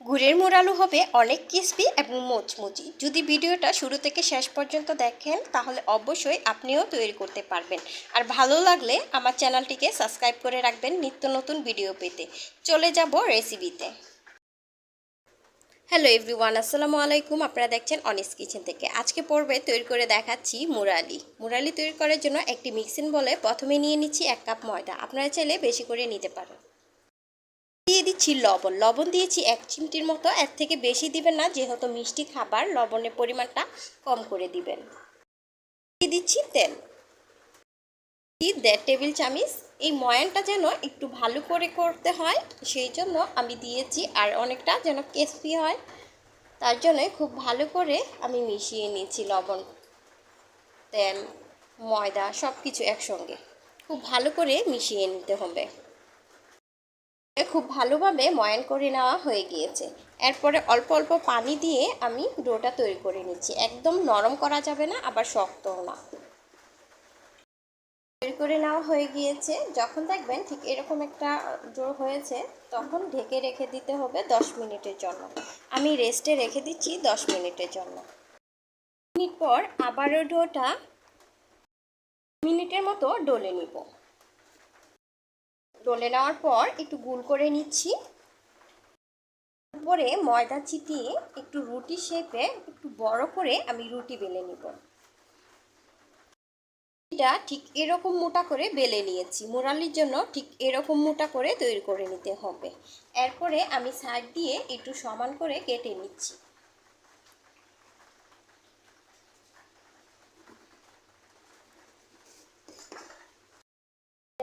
গুড়ের মোড়ালু হবে অনেক ক্রিস্পি এবং মোচমুচি। যদি ভিডিওটা শুরু থেকে শেষ পর্যন্ত দেখেন, তাহলে অবশ্যই আপনিও তৈরি করতে পারবেন। আর ভালো লাগলে আমার চ্যানেলটিকে সাবস্ক্রাইব করে রাখবেন নিত্য নতুন ভিডিও পেতে। চলে যাব রেসিপিতে। হ্যালো এভরিওয়ান, আসসালামু আলাইকুম। আপনারা দেখছেন অনিস কিচেন থেকে। আজকে পর্বে তৈরি করে দেখাচ্ছি মুরালি। মুরালি তৈরি করার জন্য একটি মিক্সিং বলে প্রথমে নিয়ে নিচ্ছি এক কাপ ময়দা। আপনারা চাইলে বেশি করে নিতে পারেন। দিয়ে দিচ্ছি লবণ। লবণ দিয়েছি এক চিমটির মতো। এর থেকে বেশি দিবেন না, যেহেতু মিষ্টি খাবার, লবণের পরিমাণটা কম করে দিবেন। দিয়ে দিচ্ছি তেল। দেড় টেবিল চামিচ। এই ময়ানটা যেন একটু ভালো করে করতে হয়, সেই জন্য আমি দিয়েছি, আর অনেকটা যেন ক্রিস্পি হয়, তার জন্য খুব ভালো করে আমি মিশিয়ে নিয়েছি লবণ, তেল, ময়দা সব কিছু একসঙ্গে। খুব ভালো করে মিশিয়ে নিতে হবে। খুব ভালোভাবে ময়ান করে নেওয়া হয়ে গিয়েছে। এরপরে অল্প অল্প পানি দিয়ে আমি ডোটা তৈরি করে নিচ্ছি। একদম নরম করা যাবে না, আবার শক্তও না। তৈরি করে নেওয়া হয়ে গিয়েছে। যখন দেখবেন ঠিক এরকম একটা ডো হয়েছে, তখন ঢেকে রেখে দিতে হবে দশ মিনিটের জন্য। আমি রেস্টে রেখে দিচ্ছি দশ মিনিটের জন্য। মিনিট পর আবারও ডোটা মিনিটের মতো ডলে নিব। ডলে নেওয়ার পর একটু গুল করে নিচ্ছি। উপরে ময়দা ছিটিয়ে একটু রুটি শেপে একটু বড় করে আমি রুটি বেলে নিব। রুটিটা ঠিক এরকম মোটা করে বেলে নিয়েছি। মোরালির জন্য ঠিক এরকম মোটা করে তৈরি করে নিতে হবে। এরপরে আমি সাইড দিয়ে একটু সমান করে কেটে নিচ্ছি।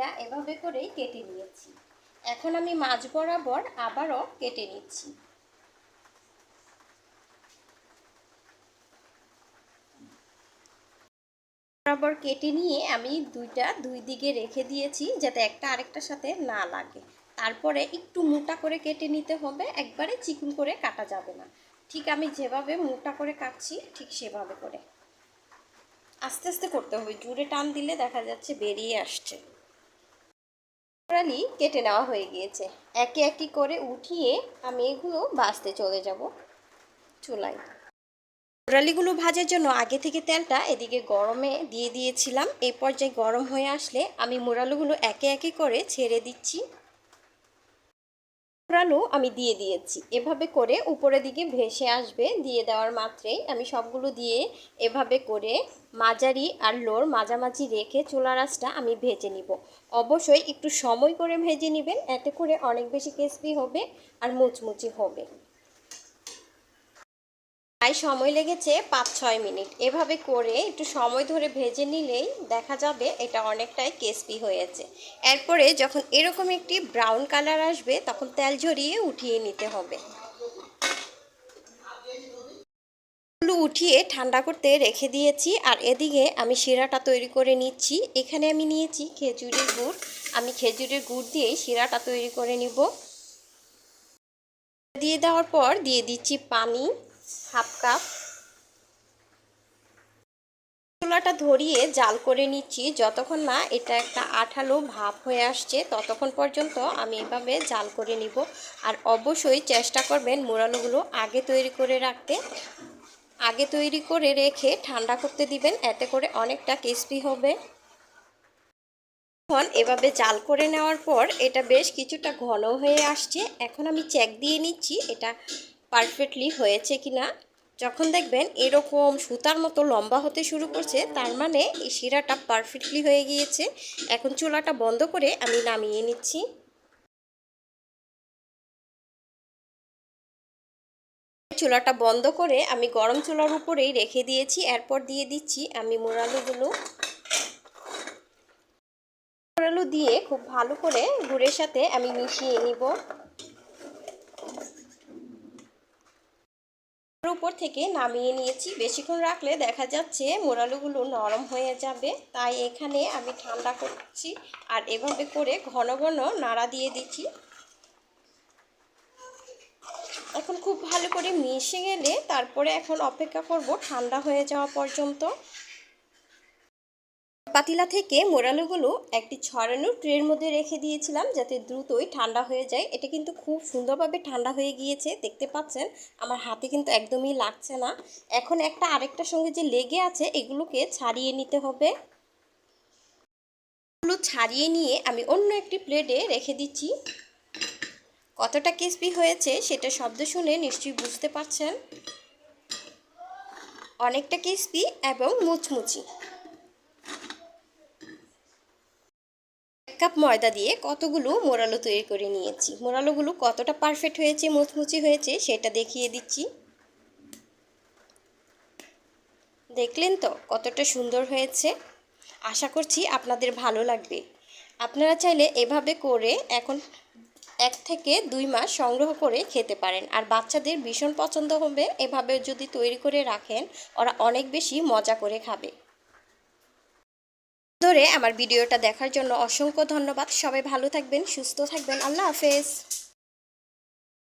এভাবে করেই কেটে নিয়েছি। এখন আমি মাছ বরাবর আবারও কেটে নিচ্ছি। বরাবর কেটে নিয়ে আমি দুইটা দুই দিকে রেখে দিয়েছি যাতে একটা আরেকটার সাথে না লাগে। তারপরে একটু মোটা করে কেটে নিতে হবে, একবারে চিকুন করে কাটা যাবে না। ঠিক আমি যেভাবে মোটা করে কাটছি, ঠিক সেভাবে করে। আস্তে আস্তে করতে হবে। জুড়ে টান দিলে দেখা যাচ্ছে বেরিয়ে আসছে। কোরালি কেটে নেওয়া হয়ে গিয়েছে। একে একে করে উঠিয়ে আমি এগুলো বাঁচতে চলে যাব চুলাই কোরালিগুলো ভাজার জন্য আগে থেকে তেলটা এদিকে গরমে দিয়ে দিয়েছিলাম। এই পর্যায়ে গরম হয়ে আসলে আমি মোরালুগুলো একে একে করে ছেড়ে দিচ্ছি। মোরালু আমি দিয়ে দিয়েছি। এভাবে করে উপরের দিকে ভেসে আসবে, দিয়ে দেওয়ার মাত্রেই আমি সবগুলো দিয়ে এভাবে করে মাঝারি আর লোর মাঝামাঝি রেখে চুলা রাসটা আমি ভেজে নিব। অবশ্যই একটু সময় করে ভেজে নেবেন, এতে করে অনেক বেশি ক্রিসপি হবে আর মুচমুচি হবে। তাই সময় লেগেছে পাঁচ ছয় মিনিট। এভাবে করে একটু সময় ধরে ভেজে নিলেই দেখা যাবে এটা অনেকটাই ক্রিসপি হয়েছে। এরপরে যখন এরকম একটি ব্রাউন কালার আসবে, তখন তেল ঝরিয়ে উঠিয়ে নিতে হবে। উঠিয়ে ঠান্ডা করতে রেখে দিয়েছি আর এদিকে আমি শিরাটা তৈরি করে নিচ্ছি। এখানে আমি নিয়েছি খেজুরের গুড়। আমি খেজুরের গুড় দিয়েই শিরাটা তৈরি করে নিব। দিয়ে দেওয়ার পর দিয়ে দিচ্ছি পানি। Half cup. চুলাটা ধরিয়ে জাল করে নিচ্ছি। যতক্ষণ না এটা একটা আঠালো ভাব হয়ে আসছে, ততক্ষণ পর্যন্ত আমি এভাবে জাল করে নিব। আর অবশ্যই চেষ্টা করবেন মোড়ানোগুলো আগে তৈরি করে রাখতে। আগে তৈরি করে রেখে ঠান্ডা করতে দিবেন, এতে করে অনেকটা ক্রিস্পি হবে। এখন এভাবে জাল করে নেওয়ার পর এটা বেশ কিছুটা ঘন হয়ে আসছে। এখন আমি চেক দিয়ে নিচ্ছি, এটা পারফেক্টলি হয়েছে কি না যখন দেখবেন এরকম সুতার মতো লম্বা হতে শুরু করছে, তার মানে এই শিরাটা পারফেক্টলি হয়ে গিয়েছে। এখন চুলাটা বন্ধ করে আমি নামিয়ে নিচ্ছি। চুলাটা বন্ধ করে আমি গরম চুলার উপরেই রেখে দিয়েছি, এরপর দিয়ে দিচ্ছি আমি মোরালুগুলো। মোরালু দিয়ে খুব ভালো করে গুড়ের সাথে আমি মিশিয়ে নিব। উপর থেকে নামিয়ে নিয়েছি। বেশিক্ষণ রাখলে দেখা যাচ্ছে মোড়ালুগুলো নরম হয়ে যাবে। তাই এখানে আমি ঠান্ডা করছি আর এভাবে করে ঘন ঘন নাড়া দিয়ে দিচ্ছি। এখন খুব ভালো করে মিশে গেলে তারপরে এখন অপেক্ষা করব ঠান্ডা হয়ে যাওয়া পর্যন্ত। পাতিলা থেকে মোরালোগুলো একটি ছড়ানো ট্রের মধ্যে রেখে দিয়েছিলাম যাতে দ্রুতই ঠান্ডা হয়ে যায়। এটা কিন্তু খুব সুন্দরভাবে ঠান্ডা হয়ে গিয়েছে, দেখতে পাচ্ছেন? আমার হাতে কিন্তু একদমই লাগছে না। এখন একটা আরেকটার সঙ্গে যে লেগে আছে, এগুলোকে ছাড়িয়ে নিতে হবে। এগুলো ছাড়িয়ে নিয়ে আমি অন্য একটি প্লেটে রেখে দিচ্ছি। কতটা ক্রিস্পি হয়েছে সেটা শব্দ শুনে নিশ্চয়ই বুঝতে পারছেন? অনেকটা ক্রিস্পি এবং মুচমুচি। কাপ ময়দা দিয়ে কতগুলো মোরালো তৈরি করে নিয়েছি। মোরালোগুলো কতটা পারফেক্ট হয়েছে, মুচমুচি হয়েছে, সেটা দেখিয়ে দিচ্ছি। দেখলেন তো কতটা সুন্দর হয়েছে? আশা করছি আপনাদের ভালো লাগবে। আপনারা চাইলে এভাবে করে এখন এক থেকে দুই মাস সংগ্রহ করে খেতে পারেন। আর বাচ্চাদের ভীষণ পছন্দ হবে এভাবে যদি তৈরি করে রাখেন, ওরা অনেক বেশি মজা করে খাবে। ধরে আমার ভিডিওটা দেখার জন্য অসংখ্য ধন্যবাদ। সবাই ভালো থাকবেন সুস্থ থাকবেন। আল্লাহ হাফেজ।